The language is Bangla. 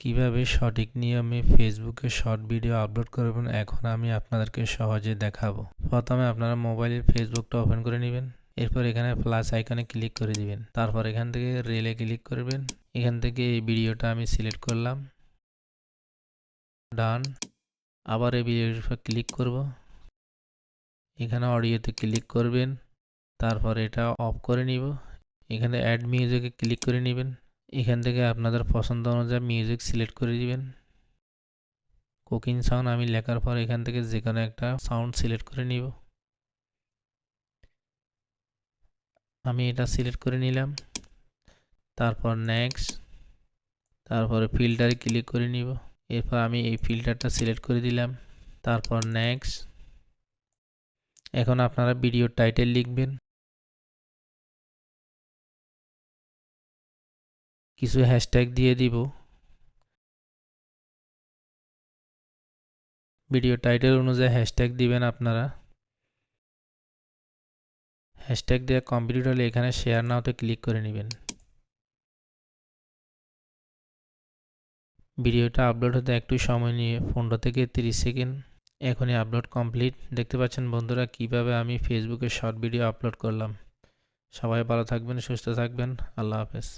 কীভাবে সঠিক নিয়মে ফেসবুকে শর্ট ভিডিও আপলোড করবেন, এখন আমি আপনাদেরকে সহজে দেখাবো। প্রথমে আপনারা মোবাইলের ফেসবুকটা ওপেন করে নেবেন, এরপর এখানে প্লাস আইকনে ক্লিক করে দিবেন। তারপর এখান থেকে রেলে ক্লিক করবেন, এখান থেকে এই ভিডিওটা আমি সিলেক্ট করলাম। ডান আবার এই ভিডিওর উপর ক্লিক করব। এখানে অডিওতে ক্লিক করবেন, তারপর এটা অফ করে নিব। এখানে অ্যাড মিউজিকে ক্লিক করে নেবেন। এখান থেকে আপনাদের পছন্দ অনুযায়ী মিউজিক সিলেক্ট করে দিবেন। কুকিং সাউন্ড আমি লেখার পর এখান থেকে যে কোনো একটা সাউন্ড সিলেক্ট করে নিব। আমি এটা সিলেক্ট করে নিলাম। তারপর নেক্সট তারপরে ফিল্টারে ক্লিক করে নিব। এরপর আমি এই ফিল্টারটা সিলেক্ট করে দিলাম। তারপর নেক্সট এখন আপনারা ভিডিও টাইটেল লিখবেন। কিছু হ্যাশট্যাগ দিয়ে দিব। ভিডিও টাইটেল অনুযায়ী হ্যাশট্যাগ দিবেন আপনারা। হ্যাশট্যাগ দেওয়া কমপ্লিট হলে এখানে শেয়ার নাওতে ক্লিক করে নেবেন। ভিডিওটা আপলোড হতে একটু সময় নিয়ে পনেরো থেকে তিরিশ সেকেন্ড। এখনই আপলোড কমপ্লিট দেখতে পাচ্ছেন বন্ধুরা কীভাবে আমি ফেসবুকে শর্ট ভিডিও আপলোড করলাম। সবাই ভালো থাকবেন, সুস্থ থাকবেন। আল্লাহ হাফেজ।